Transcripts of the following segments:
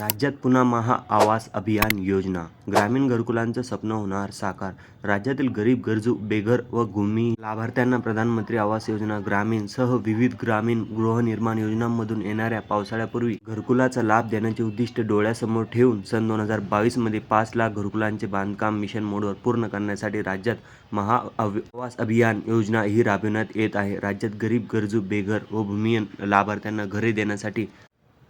राज्यात पुन्हा महा आवास अभियान योजना. ग्रामीण घरकुलांचं स्वप्न होणार साकार. राज्यातील गरीब गरजू बेघर व भूमी लाभार्थ्यांना प्रधानमंत्री आवास योजना. ग्रामीण सह विविध ग्रामीण गृहनिर्माण योजनांमधून येणाऱ्या पावसाळ्यापूर्वी घरकुलाचा लाभ देण्याचे उद्दिष्ट डोळ्यासमोर ठेवून सन दोन हजार बावीसमध्ये पाच लाख घरकुलांचे बांधकाम मिशन मोडवर पूर्ण करण्यासाठी राज्यात महा आवास अभियान योजना ही राबविण्यात येत आहे. राज्यात गरीब गरजू बेघर व भूमिहीन लाभार्थ्यांना घरे देण्यासाठी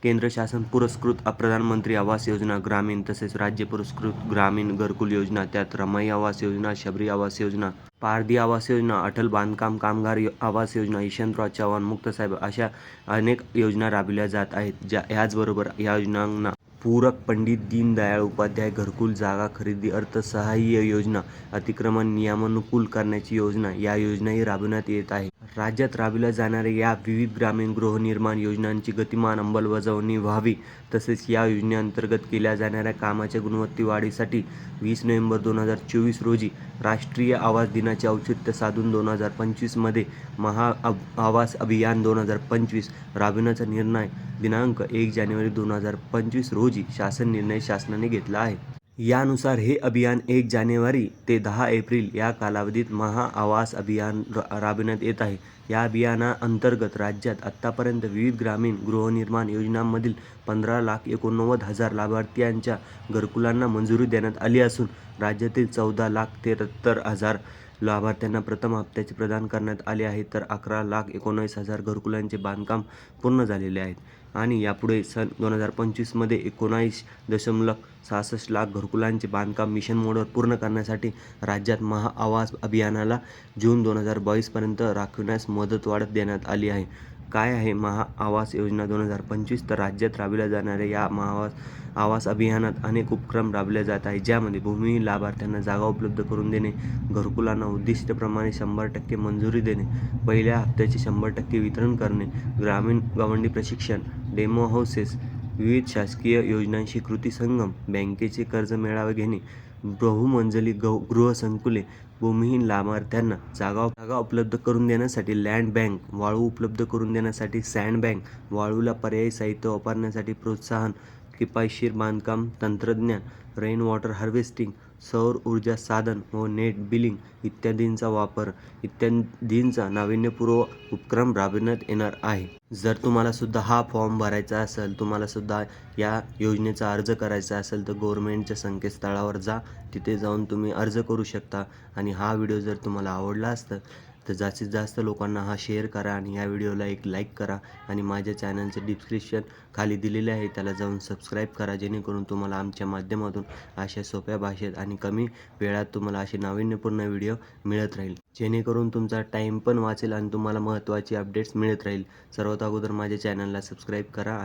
केंद्र शासन पुरस्कृत प्रधानमंत्री आवास योजना ग्रामीण तसेच राज्य पुरस्कृत ग्रामीण घरकुल योजना त्यात रमाई आवास योजना शबरी आवास योजना पारधी आवास योजना अटल बांधकाम कामगार आवास योजना यशवंतराव चव्हाण मुक्तसाहेब अशा अनेक योजना राबविल्या जात आहेत ज्या याचबरोबर या योजनांना पूरक पंडित दीनदयाळ उपाध्याय घरकुल जागा खरेदी अर्थसहाय्य योजना अतिक्रमण नियमानुकूल करण्याची योजना या योजनाही राबविण्यात येत आहे. राज्यात राबविल्या जाणाऱ्या या विविध ग्रामीण गृहनिर्माण योजनांची गतिमान अंमलबजावणी व्हावी तसेच या योजनेअंतर्गत केल्या जाणाऱ्या कामाच्या गुणवत्तेवाढीसाठी वीस नोव्हेंबर दोन हजार चोवीस रोजी राष्ट्रीय आवास दिनाचे औचित्य साधून दोन हजार पंचवीसमध्ये महा आवास अभियान दोन हजार पंचवीस राबविण्याचा निर्णय दिनांक एक जानेवारी दोन हजार पंचवीस रोजी शासन निर्णय शासनाने घेतला आहे. यानुसार हे अभियान एक जानेवारी ते दहा एप्रिल या कालावधीत महा आवास अभियान रा- राबविण्यात येत आहे. या अभियानाअंतर्गत राज्यात आत्तापर्यंत विविध ग्रामीण गृहनिर्माण योजनांमधील पंधरा लाख एकोणनव्वद हजार लाभार्थ्यांच्या घरकुलांना मंजुरी देण्यात आली असून राज्यातील चौदा लाख तेहत्तर हजार लाभार्थ्यांना प्रथम हप्त्याचे प्रदान करण्यात आले आहे. तर अकरा लाख एकोणीस हजार घरकुलांचे बांधकाम पूर्ण झालेले आहेत. आणि यापुढे सन दोन हजार पंचवीसमध्ये एकोणावीस दशमलव सहासष्ट लाख घरकुलांचे बांधकाम मिशन मोडवर पूर्ण करण्यासाठी राज्यात महाआवास अभियानाला जून दोन हजार बावीसपर्यंत राखण्यास मदत वाढत देण्यात आली आहे. काय आहे महा आवास योजना दोन हजार पंचवीस? तर राज्यात राबविल्या जाणाऱ्या या महाआवास आवास अभियानात अनेक उपक्रम राबवले जात आहेत ज्यामध्ये भूमिहीन लाभार्थ्यांना जागा उपलब्ध करून देणे घरकुलांना उद्दिष्टप्रमाणे शंभर टक्के मंजुरी देणे पहिल्या हप्त्याचे शंभर टक्के वितरण करणे ग्रामीण गवंडी प्रशिक्षण डेमो हाऊसेस विविध शासकीय योजनांशी कृती संगम बँकेचे कर्ज मेळावे घेणे बहुमंजली गौ गृहसंकुले भूमिहीन लाभार्थ्यांना जागा जागा उपलब्ध करून देण्यासाठी लँड बँक वाळू उपलब्ध करून देण्यासाठी सँड बँक वाळूला पर्यायी साहित्य वापरण्यासाठी प्रोत्साहन किफायशीर बांधकाम तंत्रज्ञान रेन वॉटर हार्वेस्टिंग सौर ऊर्जा साधन व नेट बिलिंग इत्यादींचा वापर इत्यादींचा नाविन्यपूर्व उपक्रम राबविण्यात येणार आहे. जर तुम्हाला सुद्धा हा फॉर्म भरायचा असेल तुम्हाला सुद्धा या योजनेचा अर्ज करायचा असेल तर गव्हर्मेंटच्या संकेतस्थळावर जा. तिथे जाऊन तुम्ही अर्ज करू शकता आणि हा व्हिडिओ जर तुम्हाला आवडला असतं तर जास्तीत जास्त लोकांना हा शेअर करा आणि या व्हिडिओला एक लाईक करा आणि माझ्या चॅनलचं डिस्क्रिप्शन खाली दिलेले आहे. त्याला जाऊन सबस्क्राईब करा जेणेकरून तुम्हाला आमच्या माध्यमातून अशा सोप्या भाषेत आणि कमी वेळात तुम्हाला असे नाविन्यपूर्ण व्हिडिओ मिळत राहील. जेणेकरून तुमचा टाईम पण वाचेल आणि तुम्हाला महत्त्वाची अपडेट्स मिळत राहील. सर्वात अगोदर माझ्या चॅनलला सबस्क्राईब करा.